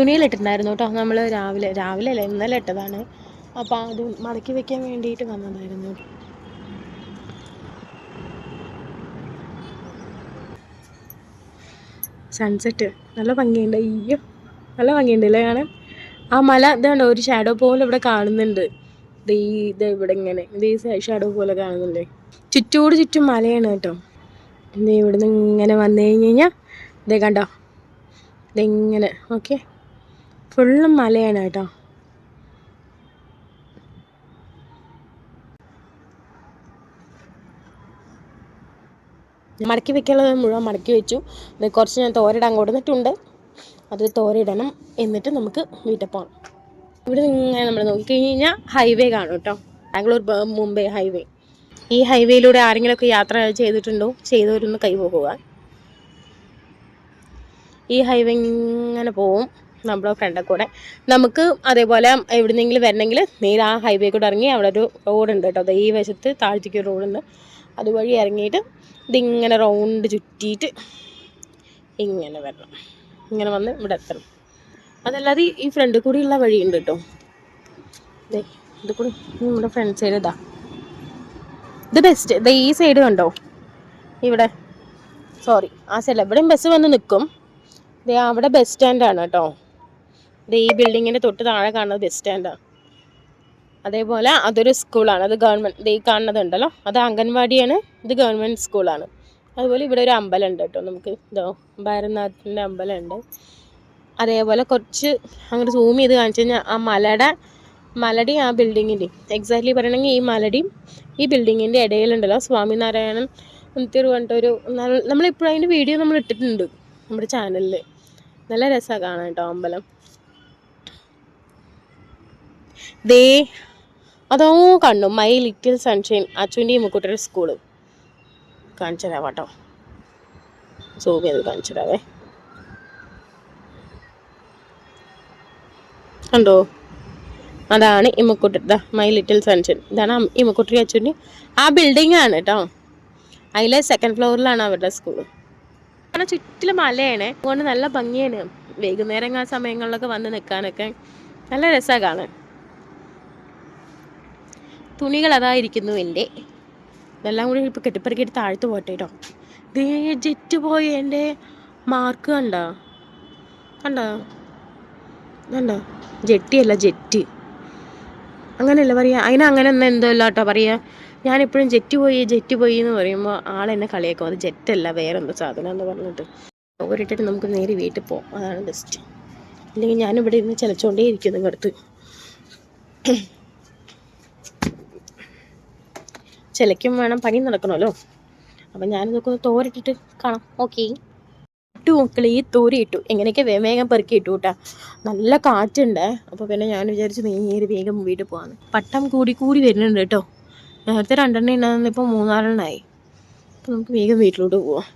തുണിയിലിട്ടിട്ടുണ്ടായിരുന്നു കേട്ടോ. നമ്മൾ രാവിലെ രാവിലെ അല്ല ഇന്നലെ ഇട്ടതാണ്. അപ്പോൾ അത് മടക്കി വെക്കാൻ വേണ്ടിയിട്ട് വന്നതായിരുന്നു. സൺസെറ്റ് നല്ല ഭംഗിയുണ്ട്. അയ്യോ നല്ല ഭംഗിയുണ്ട് അല്ലേ കാണാൻ? ആ മല ഇതാണ് ഒരു ഷാഡോ പോലെ ഇവിടെ കാണുന്നുണ്ട്. ഈ ഇത് ഇവിടെ ഇങ്ങനെ. ഇത് ഈ ഷാഡോ പോലെ കാണുന്നില്ലേ ചുറ്റോട് ചുറ്റും മലയാണ് കേട്ടോ. ഇവിടുന്ന് ഇങ്ങനെ വന്നു കഴിഞ്ഞ് കഴിഞ്ഞാൽ ഇതേ കണ്ടോ? ഇതെങ്ങനെ ഓക്കെ ഫുള്ളും മലയാണ് കേട്ടോ. മടക്കി വെക്കാനുള്ളത് മുഴുവൻ മടക്കി വെച്ചു. കുറച്ച് ഞാൻ തോരയിടാൻ കൊടുത്തിട്ടുണ്ട്. അത് തോരയിടണം. എന്നിട്ട് നമുക്ക് വീട്ടിൽ പോകണം ഇവിടെ ഇങ്ങനെ നമ്മൾ നോക്കിക്കഴിഞ്ഞ് കഴിഞ്ഞാൽ ഹൈവേ കാണും കേട്ടോ. ബാംഗ്ലൂർ മുംബൈ ഹൈവേ ഈ ഹൈവേയിലൂടെ ആരെങ്കിലുമൊക്കെ യാത്ര ചെയ്തിട്ടുണ്ടോ? ചെയ്തവരൊന്ന് കൈപോകുക ഈ ഹൈവേ ഇങ്ങനെ പോവും. നമ്മുടെ ഫ്രണ്ടെ കൂടെ. നമുക്ക് അതേപോലെ എവിടുന്നെങ്കിലും വരണമെങ്കിൽ നേരെ ആ ഹൈവേ കൂടെ ഇറങ്ങി അവിടെ ഒരു റോഡുണ്ട് കേട്ടോ. അത് ഈ വശത്ത് താഴ്ത്തിക്ക് ഒരു റോഡുണ്ട് അതുവഴി ഇറങ്ങിയിട്ട് ഇതിങ്ങനെ റൗണ്ട് ചുറ്റിയിട്ട് ഇങ്ങനെ വരണം. ഇങ്ങനെ വന്ന് ഇവിടെ എത്തണം. അതല്ലാതെ ഈ ഫ്രണ്ട് കൂടിയുള്ള വഴിയുണ്ട് കേട്ടോ. ദേ ഇത് കൂടി നമ്മുടെ ഫ്രണ്ട് സൈഡ് ഇതാ. ഇത് ബെസ്റ്റ് ഇത് ഈ സൈഡ് കണ്ടോ? ഇവിടെ. സോറി ആ സൈഡിൽ എവിടെയും ബസ് വന്ന് നിൽക്കും ദേ അവിടെ ബസ് സ്റ്റാൻഡാണ് കേട്ടോ. ഈ ബിൽഡിങ്ങിന്റെ തൊട്ട് താഴെ കാണുന്നത് ബസ് സ്റ്റാൻഡാണ് അതേപോലെ അതൊരു സ്കൂളാണ് അത് ഗവൺമെന്റ് ഈ കാണുന്നതുണ്ടല്ലോ? അത് അംഗൻവാടിയാണ്. ഇത് ഗവൺമെന്റ് സ്കൂളാണ് അതുപോലെ ഇവിടെ ഒരു അമ്പലമുണ്ട് കേട്ടോ. നമുക്ക് ഇതോ ഭരതനാഥിന്റെ അമ്പലമുണ്ട്. അതേപോലെ കുറച്ച് അങ്ങോട്ട് സൂം ചെയ്ത് കാണിച്ചു കഴിഞ്ഞാൽ ആ മലയുടെ മലടി ആ ബിൽഡിങ്ങിന്റെയും എക്സാക്ട്ലി പറയണമെങ്കിൽ ഈ മലടിയും ഈ ബിൽഡിങ്ങിന്റെ ഇടയിലുണ്ടല്ലോ. സ്വാമിനാരായണൻ നല്ല- നമ്മളിപ്പോഴും അതിന്റെ വീഡിയോ നമ്മൾ ഇട്ടിട്ടുണ്ട് നമ്മുടെ ചാനലിൽ നല്ല രസമാണ് കാണാൻ കേട്ടോ അമ്പലം. ദേ അതോ കണ്ടു? മൈ ലിറ്റിൽ സൺഷൈൻ അച്ഛന്റെ മുക്കുട്ടിയുടെ സ്കൂൾ കാണിച്ചു തരാം കേട്ടോ സൂം ചെയ്ത് കാണിച്ചു തരാവേ കണ്ടോ? അതാണ് ഇമ്മക്കുട്ടി ദ മൈ ലിറ്റിൽ സൺഷൻ ഇതാണ് ഇമ്മക്കുട്ടി അച്ഛന്റെ ആ ബിൽഡിംഗ് ആണ് കേട്ടോ. അതിലെ സെക്കൻഡ് ഫ്ലോറിലാണ് അവരുടെ സ്കൂൾ കാരണം ചുറ്റിലും മലയാണ്. അതുകൊണ്ട് നല്ല ഭംഗിയാണ്. വൈകുന്നേരം ആ സമയങ്ങളിലൊക്കെ വന്ന് നിൽക്കാനൊക്കെ നല്ല രസമാണ് കാണാൻ. തുണികൾ അതായിരിക്കുന്നു എന്റെ. ഇതെല്ലാം കൂടി ഇപ്പോൾ കെട്ടിപ്പറക്കിയിട്ട് താഴ്ത്തു പോട്ടെ കേട്ടോ ദേ ജെറ്റ് പോയി എന്റെ മാർക്ക് കണ്ടോ? കണ്ടോ? കണ്ടോ? ജെട്ടിയല്ല ജെറ്റ്. അങ്ങനെയല്ല പറയുക അതിനെ അങ്ങനെ ഒന്നും എന്തോ അല്ല കേട്ടോ പറയുക ഞാനെപ്പോഴും ജെറ്റ് പോയി ജെറ്റ് പോയി എന്ന് പറയുമ്പോൾ ആളെന്നെ കളിയാക്കും. അത് ജെറ്റല്ല വേറെ എന്തോ സാധനം എന്ന് പറഞ്ഞിട്ട് ഓരിട്ടിട്ട് നമുക്ക് നേരെ വീട്ടിൽ പോകാം അതാണ് ബെസ്റ്റ് അല്ലെങ്കിൽ ഞാനിവിടെ ഇരുന്ന് ചിലച്ചോണ്ടേ ഇരിക്കും നിങ്ങടുത്ത്. ചിലയ്ക്കും വേണം പണി നടക്കണമല്ലോ. അപ്പം ഞാനിതൊക്കെ ഒന്ന് തോരിട്ടിട്ട് കാണാം. ഓക്കെ ഇട്ടു മക്കളെ ഈ തോരി ഇട്ടു. എങ്ങനെയൊക്കെ വേഗം പെറുക്കി ഇട്ടു കേട്ടാ നല്ല കാറ്റുണ്ട്. അപ്പോൾ പിന്നെ ഞാൻ വിചാരിച്ചു നേരെ വേഗം വീട്ടിൽ പോകാമെന്ന് പട്ടം കൂടി കൂടി വരുന്നുണ്ട് കേട്ടോ നേരത്തെ രണ്ടെണ്ണം ഉണ്ടാകുന്ന ഇപ്പോൾ മൂന്നാലെണ്ണമായി അപ്പോൾ നമുക്ക് വേഗം വീട്ടിലോട്ട് പോവാം.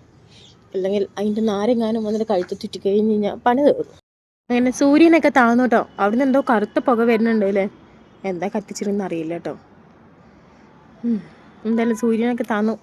അല്ലെങ്കിൽ അതിന്റെ നാരെങ്ങാനും വന്നിട്ട് കഴുത്ത് ചുറ്റി കഴിഞ്ഞ് കഴിഞ്ഞാൽ പണി തീർന്നു. അങ്ങനെ സൂര്യനൊക്കെ താന്നു കേട്ടോ അവിടെ നിന്ന് എന്തോ കറുത്ത പുക വരുന്നുണ്ട് അല്ലേ എന്താ കത്തിച്ചിരുന്നറിയില്ല കേട്ടോ. എന്തായാലും സൂര്യനൊക്കെ താന്നു.